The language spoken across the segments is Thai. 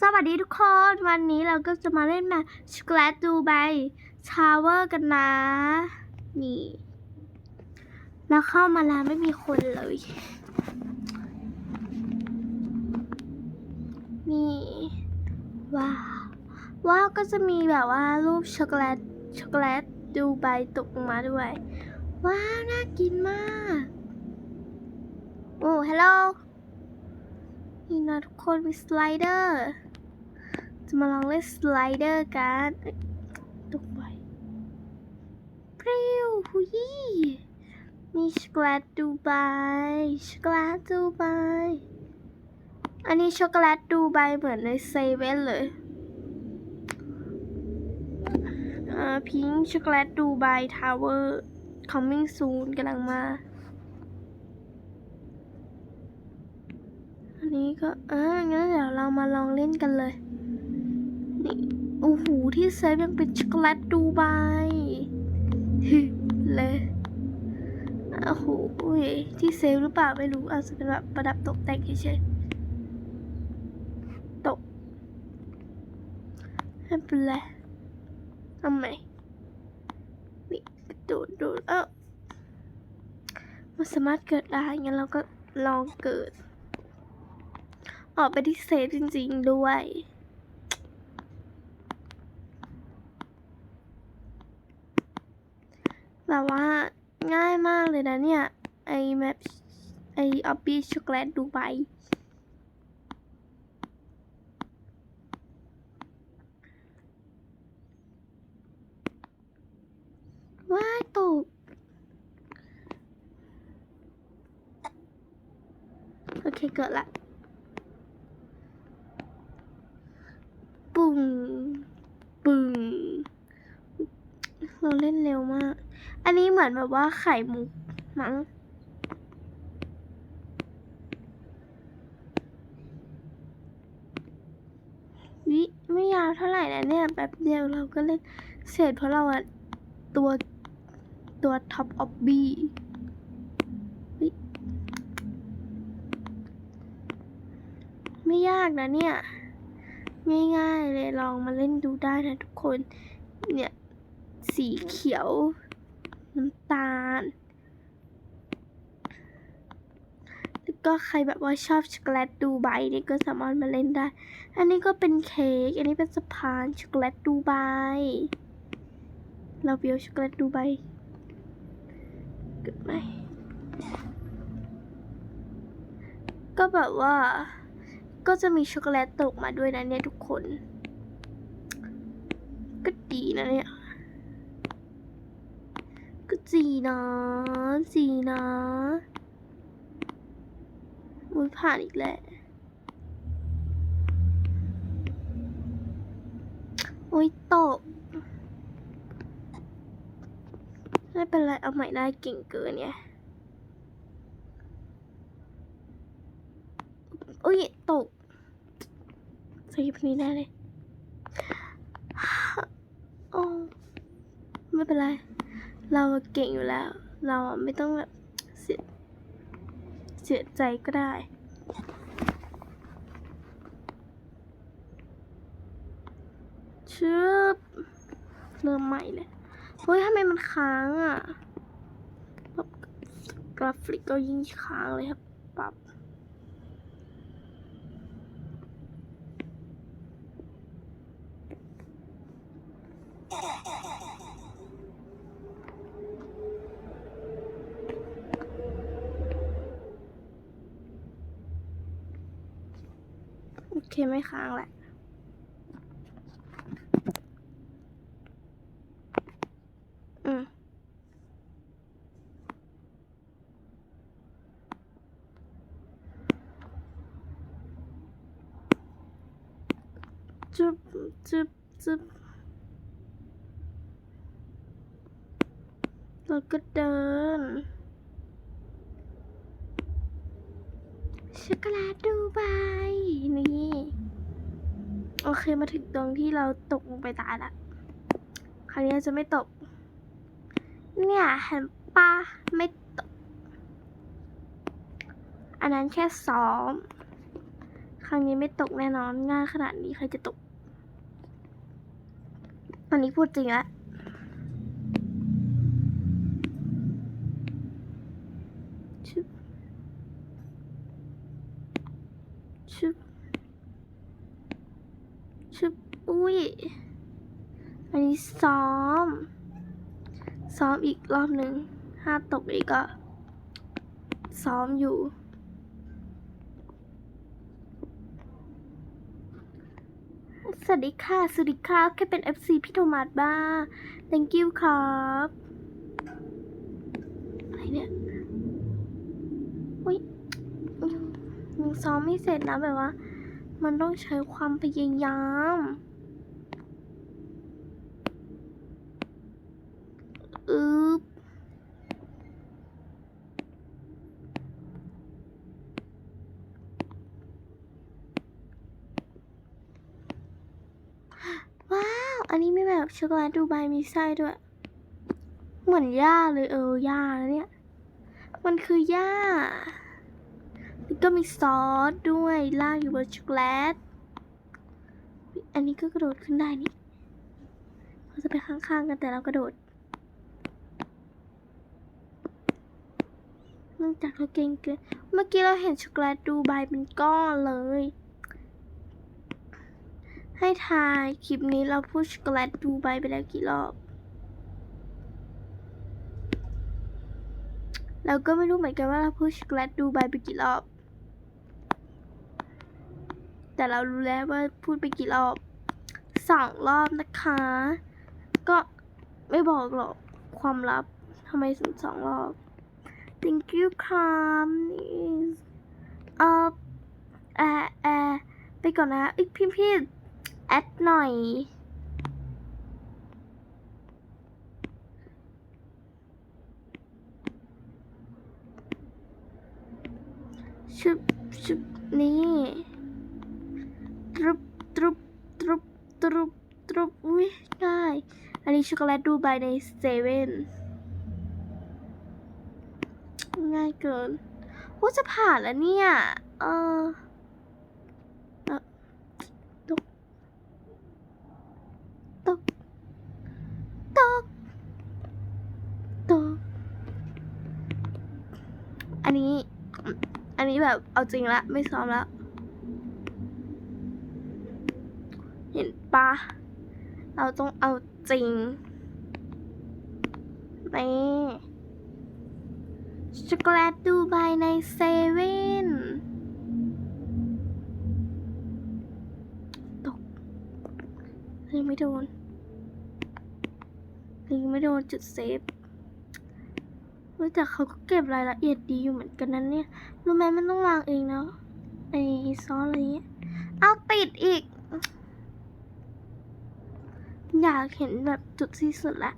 สวัสดีทุกคน วันนี้เราก็จะมาเล่นแบบช็อกโกแลตดูไบชาวเวอร์กันนะ นี่ แล้วเข้ามาแล้วไม่มีคนเลย นี่ ว้าว ว้าวก็จะมีแบบว่ารูปช็อกโกแลตช็อกโกแลตดูไบตกมาด้วย ว้าว น่ากินมาก โอ้ฮัลโหลนี่นะทุกคนมีสไลเดอร์ จะมาลองเล่นสไลเดอร์กันตกไปพริ้วหุยมีช็อกโกแลตดูไบช็อกโกแลตดูไบอันนี้ช็อกโกแลตดูไบเหมือนในเซเว่นเลยอ่าพิงช็อกโกแลตดูไบทาวเวอร์ coming soon กำลังมา อันนี้ก็อ่างั้นเดี๋ยวเรามาลองเล่นกันเลย นี่โอ้โหที่เซฟยังเป็นช็อกโกแลตดูไบเลยโอ้โหที่เซฟหรือเปล่าไม่รู้อาจจะเป็นแบบประดับตกแต่งเฉยๆตกไม่เป็นไรทำไมนี่กระโดดโดดเอ้ามันสามารถเกิดได้งั้นเราก็ลองเกิด ออกไปที่เซฟจริง ๆ ด้วย แบบว่าง่ายมากเลยนะเนี่ย ไอแมปไอออบบี้ช็อกโกแลตดูไบว้าตกโอเคเกิดละปุ้งปึ้งเราเล่นเร็วมาก อันนี้เหมือนแบบว่าไข่มุกมั้งวิไม่ยาวเท่าไหร่นะเนี่ยแป๊บเดียวเราก็เล่นเสร็จเพราะเราอะตัวตัวท็อปออบบี้วิไม่ยากนะเนี่ย ง่ายๆเลยลองมาเล่นดูได้นะทุกคน เนี่ย สีเขียว น้ำตาล แล้วก็ใครแบบว่าชอบช็อกโกแลตดูไบเนี่ยก็สามารถมาเล่นได้ อันนี้ก็เป็นเค้ก อันนี้เป็นสะพานช็อกโกแลตดูไบ เราเบียวช็อกโกแลตดูไบเกิดไหมก็แบบว่าก็จะมีช็อกโกแลตตกมาด้วยนะเนี่ยทุกคน ก็ดีนะเนี่ย จีนะจีนะอุ้ยผ่านอีกแล้วอุ้ยตกไม่เป็นไร เอาใหม่ได้เก่งเกินเนี่ยอุ้ยตกสกิปนี้ได้เลย โอ้ ไม่เป็นไร เราเก่งอยู่แล้ว เราไม่ต้องแบบเสียเสียใจก็ได้ชึบเริ่มใหม่เลยเฮ้ยทำไมมันค้างอะแบบกราฟิกก็ยิ่งค้างเลยครับปรับ ไม่ค้างแหละอืมจุบจุบจุบแล้วก็เดินช็อกโกแลตดูไบนี่ โอเคมาถึงตรงที่เราตกลงไปตายละคราวนี้เราจะไม่ตก เนี่ยเห็นปะไม่ตก อันนั้นแค่ซ้อม ครั้งนี้ไม่ตกแน่นอนง่ายขนาดนี้ใครจะตกอันนี้พูดจริงละชึบชึบ ชึบอุ้ย อันนี้ซ้อม ซ้อมอีกรอบหนึ่งถ้าตกอีกก็ซ้อมอยู่ สวัสดีค่ะ สวัสดีครับแค่เป็น FC พี่โทมัสบ้า thank you ครับอะไรเนี่ยอุ้ยยังซ้อมไม่เสร็จนะแบบว่า มันต้องใช้ความพยายามอึ๊บว้าว อันนี้ไม่แบบช็อกโกแลตดูไบมีไส้ด้วย เหมือนหญ้าเลยเออย่าแล้วเนี่ย มันคือหญ้า ก็มีซอสด้วยลากอยู่บนช็อกโกแลต อันนี้ก็กระโดดขึ้นได้นี่เราจะไปข้างๆกันแต่เรากระโดดเนื่องจากเราเก่งเกิน เมื่อกี้เราเห็นช็อกโกแลตดูไบเป็นก้อนเลย ให้ทายคลิปนี้เราพูดช็อกโกแลตดูไบไปแล้วกี่รอบ เราก็ไม่รู้เหมือนกันว่าเราพูดช็อกโกแลตดูไบไปกี่รอบ แต่เรารู้แล้วว่าพูดไปกี่รอบสองรอบนะคะ ก็ไม่บอกหรอกความลับทำไมถึงสองรอบ thank you ครับนี่เออแอร์แอร์ไปก่อนนะอีกพี่พี่แอดหน่อยชุบชุบนี่ ตรุบตรุบอุ้ยได้ อันนี้ช็อกโกแลตดูไบในเซเว่นง่ายเกินว่าจะผ่านแล้วเนี่ย เออเอ่อตก ตก ตก ตก อันนี้ อันนี้แบบเอาจริงละ ไม่ซ้อมแล้ว เห็นปะเราต้องเอาจริงนี่ช็อกโกแลตดูไบในเซเว่นตกยังไม่โดนยังไม่โดนจุดเซฟเว้ยแต่เขาก็เก็บรายละเอียดดีอยู่เหมือนกันนั้นเนี่ย รู้ไหมมันต้องวางเองเนาะไอซอสอะไรเงี้ย เอาติดอีก อยากเห็นแบบจุดที่สุดละ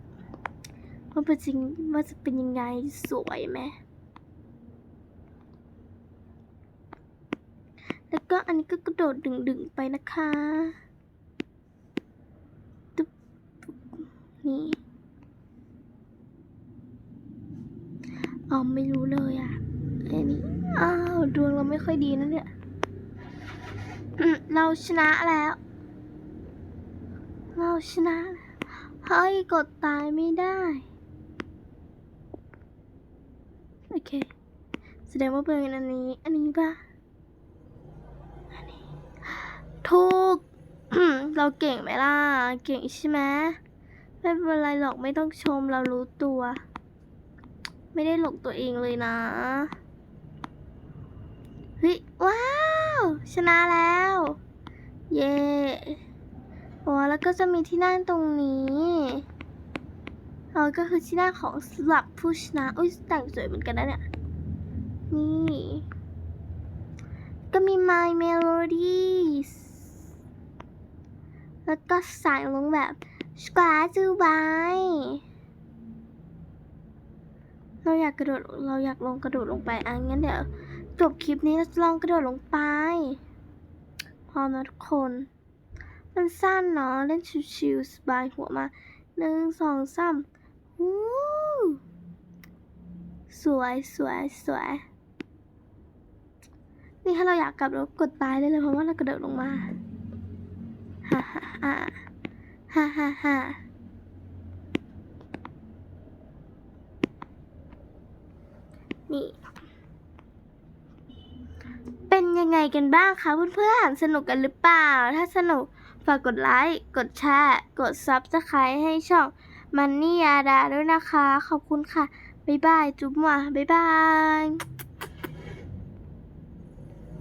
ว่าเป็นจริงว่าจะเป็นยังไงสวยไหมแล้วก็อันนี้ก็กระโดดดึงๆไปนะคะตุ๊บนี่อ๋อไม่รู้เลยอะอันนี้อ้าวดวงเราไม่ค่อยดีนะเนี่ยเราชนะแล้ว เราชนะแล้วเฮ้ยกดตายไม่ได้ โอเค แสดงว่าเป็นอันนี้ อันนี้ป่ะถูกเราเก่งไหมล่ะ เก่งใช่ไหมไม่เป็นไรหรอกไม่ต้องชมเรารู้ตัว ไม่ได้หลงตัวเองเลยนะเฮ้ยว้าว ชนะแล้ว เย้ โอ้แล้วก็จะมีที่นั่งตรงนี้เราก็คือที่นั่งของสำหรับผู้ชนะอุ้ยแต่งสวยเหมือนกันนะเนี่ย นี่ ก็มี My Melodies แล้วก็สายลงแบบสกาจูบายเราอยากกระโดด เราอยากลงกระโดดลงไปอะงั้นเดี๋ยวจบคลิปนี้เราจะลองกระโดดลงไป พร้อมนะทุกคน มันสั้นเนาะเล่นชิวๆสบายหัวมาหนึ่งสองสามวู้สวยสวยสวยนี่ถ้าเราอยากกลับเรากดตายได้เลยเพราะว่าเรากระโดดลงมาฮ่าฮ่าฮ่าฮ่าฮ่าฮ่านี่เป็นยังไงกันบ้างคะเพื่อนๆสนุกกันหรือเปล่า ถ้าสนุก ฝากกดไลค์ กดแชร์ กด Subscribe ให้ช่องมันนี่ยาดาด้วยนะคะ ขอบคุณค่ะ บ๊ายบาย จุ๊บหมาบ๊ายบาย